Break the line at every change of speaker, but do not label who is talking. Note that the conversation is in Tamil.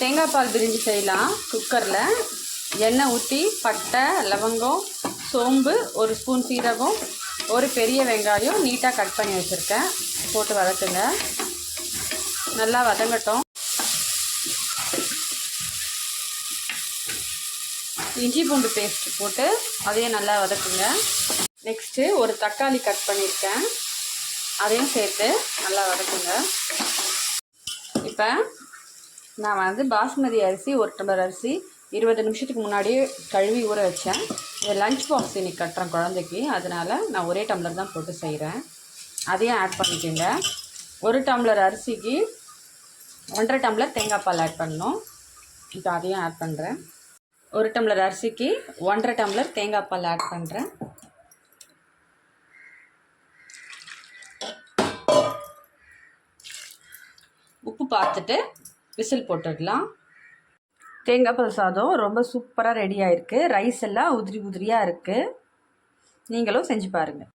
தேங்காய் பால் பிரிஞ்சு செய்யலாம் குக்கரில். எண்ணெய் ஊற்றி பட்டை லவங்கம் சோம்பு ஒரு ஸ்பூன் சீரகம் ஒரு பெரிய வெங்காயம் நீட்டாக கட் பண்ணி வச்சுருக்கேன். போட்டு வதக்குங்க. நல்லா வதங்கட்டும். இஞ்சி பூண்டு பேஸ்ட் போட்டு அதையும் நல்லா வதக்குங்க. நெக்ஸ்ட்டு ஒரு தக்காளி கட் பண்ணியிருக்கேன் அதையும் சேர்த்து நல்லா வதக்குங்க. இப்போ நான் வந்து பாஸ்மதி அரிசி ஒரு டம்ளர் அரிசி இருபது நிமிஷத்துக்கு முன்னாடியே கழுவி ஊற வச்சேன். இது லஞ்ச் பாக்ஸ் இன்னைக்கு கட்டுறேன் குழந்தைக்கு. அதனால் நான் ஒரே டம்ளர் தான் போட்டு செய்கிறேன் அதையும் ஆட் பண்ணிக்கோங்க. ஒரு டம்ளர் அரிசிக்கு ஒன்றரை டம்ளர் தேங்காய் பால் ஆட் பண்ணணும். இப்போ அதையும் ஆட் பண்ணுறேன் ஒரு டம்ளர் அரிசிக்கு ஒன்றரை டம்ளர் தேங்காய் பால் ஆட் பண்ணுறேன் உப்பு பார்த்துட்டு விசில் போட்டுடலாம். தேங்காய் பால் சாதம் ரொம்ப சூப்பராக ரெடி ஆயிருக்கு. ரைஸ் எல்லாம் உதிரி உதிரியாக இருக்குது நீங்களும் செஞ்சு பாருங்கள்